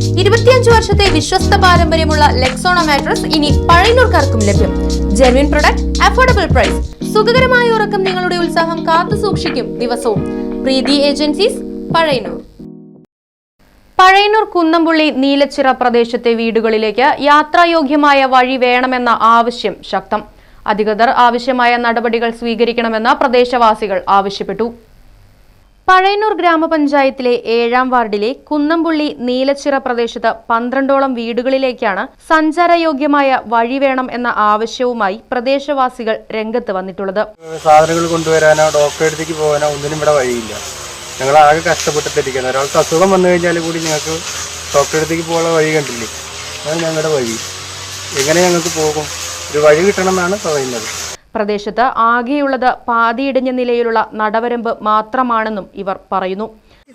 ഇരുപത്തിയഞ്ച് വർഷത്തെ വിശ്വസ്ത പാരമ്പര്യമുള്ള ലെക്സോണ മാട്രസ് ഇനി പഴയനൂർക്കാർക്കും ലഭ്യം. ജെർവിൻ പ്രൊഡക്റ്റ് അഫോർഡബിൾ പ്രൈസ് സുഖകരമായ ഉറക്കം നിങ്ങളുടെ ഉത്സാഹം കാത്തു സൂക്ഷിക്കും ദിവസവും. പ്രീതി ഏജൻസീസ് പഴയനൂർ പഴയന്നൂർ കുന്നംപുള്ളി നീലച്ചിറ പ്രദേശത്തെ വീടുകളിലേക്ക് യാത്രായോഗ്യമായ വഴി വേണമെന്ന ആവശ്യം ശക്തം. അധികൃതർ ആവശ്യമായ നടപടികൾ സ്വീകരിക്കണമെന്ന് പ്രദേശവാസികൾ ആവശ്യപ്പെട്ടു. പഴയന്നൂർ ഗ്രാമപഞ്ചായത്തിലെ ഏഴാം വാർഡിലെ കുന്നംപുള്ളി നീലച്ചിറ പ്രദേശത്ത് പന്ത്രണ്ടോളം വീടുകളിലേക്കാണ് സഞ്ചാരയോഗ്യമായ വഴി വേണം എന്ന ആവശ്യവുമായി പ്രദേശവാസികൾ രംഗത്ത് വന്നിട്ടുള്ളത്. സാധനങ്ങൾ കൊണ്ടുവരാനോ ഡോക്ടറെ അടുത്തേക്ക് പോകാനോ ഒന്നിനും ഇവിടെ വഴിയില്ല. ഞങ്ങൾ ആകെ കഷ്ടപ്പെട്ടിരിക്കുന്നത് ഒരാൾക്ക് അസുഖം വന്നു കഴിഞ്ഞാൽ കൂടി ഞങ്ങൾക്ക് ഡോക്ടറെ അടുത്തേക്ക് പോകാനുള്ള വഴി കണ്ടില്ലേ? അതാണ് ഞങ്ങളുടെ വഴി. എങ്ങനെ ഞങ്ങൾക്ക് പോകും? ഒരു വഴി കിട്ടണം എന്നാണ് പറയുന്നത്. പ്രദേശത്ത് ആകെയുള്ളത് പാതിയിടിഞ്ഞ നിലയിലുള്ള നടവരമ്പ് മാത്രമാണെന്നും ഇവർ പറയുന്നു.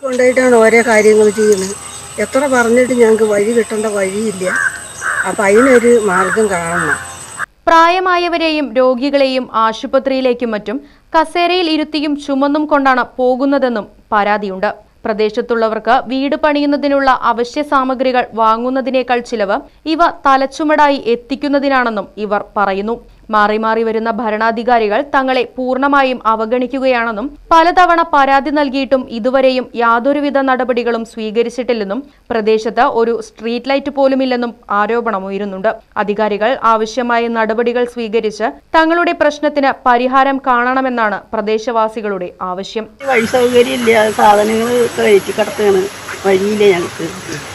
കൊണ്ടായിട്ടാണ് ഓരോ കാര്യങ്ങൾ ചെയ്യുന്നത്. എത്ര പറഞ്ഞിട്ട് ഞങ്ങൾക്ക് വഴി കിട്ടേണ്ട വഴിയില്ല. അപ്പം അതിനൊരു മാർഗം കാണണം. പ്രായമായവരെയും രോഗികളെയും ആശുപത്രിയിലേക്കും മറ്റും കസേരയിൽ ഇരുത്തിയും ചുമന്നും കൊണ്ടാണ് പോകുന്നതെന്നും പരാതിയുണ്ട്. പ്രദേശത്തുള്ളവർക്ക് വീട് പണിയുന്നതിനുള്ള അവശ്യ സാമഗ്രികൾ വാങ്ങുന്നതിനേക്കാൾ ചിലവ് ഇവ തലച്ചുമടായി എത്തിക്കുന്നതിനാണെന്നും ഇവർ പറയുന്നു. മാറി മാറി വരുന്ന ഭരണാധികാരികൾ തങ്ങളെ പൂർണമായും അവഗണിക്കുകയാണെന്നും പലതവണ പരാതി നൽകിയിട്ടും ഇതുവരെയും യാതൊരുവിധ നടപടികളും സ്വീകരിച്ചിട്ടില്ലെന്നും പ്രദേശത്ത് ഒരു സ്ട്രീറ്റ് ലൈറ്റ് പോലുമില്ലെന്നും ആരോപണമുയരുന്നുണ്ട്. അധികാരികൾ ആവശ്യമായ നടപടികൾ സ്വീകരിച്ച് തങ്ങളുടെ പ്രശ്നത്തിന് പരിഹാരം കാണണമെന്നാണ് പ്രദേശവാസികളുടെ ആവശ്യം. വഴി സാധനങ്ങൾ കയറ്റി കടത്തുകയാണ് വഴിയില്ല ഞങ്ങൾക്ക്.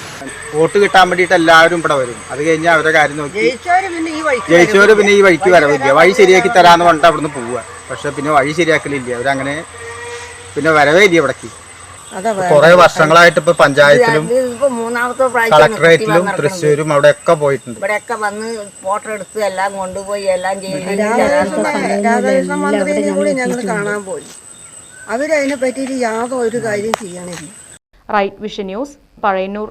വോട്ട് കിട്ടാൻ വേണ്ടിട്ട് എല്ലാവരും ഇവിടെ വരും. അത് കഴിഞ്ഞാൽ അവരുടെ കാര്യം നോക്കി. ജയിച്ചവര് പിന്നെ ഈ വഴിക്ക് ജയിച്ചവര് പിന്നെ ഈ വഴിക്ക് വരവില്ല വഴി ശരിയാക്കി തരാന്ന് പറഞ്ഞിട്ട് അവിടുന്ന് പോവുക. പക്ഷെ പിന്നെ വഴി ശരിയാക്കലില്ല. അവരങ്ങനെ പിന്നെ വരവേ ഇല്ല ഇവിടേക്ക്. അതാ കുറെ വർഷങ്ങളായിട്ട് ഇപ്പൊ പഞ്ചായത്തിലും ഇപ്പൊ മൂന്നാമത്തെ പ്രാവശ്യം കളക്ടറേറ്റിലും തൃശ്ശൂരും അവിടെ ഒക്കെ പോയിട്ടുണ്ട്. ഇവിടെയൊക്കെ വന്ന് ഫോട്ടോ എടുത്ത് എല്ലാം കൊണ്ടുപോയി എല്ലാം രാധാകൃഷ്ണ മന്ത്രിനെ കൂടി ഞങ്ങൾ കാണാൻ പോയി. അവരതിനെ പറ്റിയിട്ട് യാതൊരു കാര്യം ചെയ്യണില്ല. Right vision news Pazhayannur.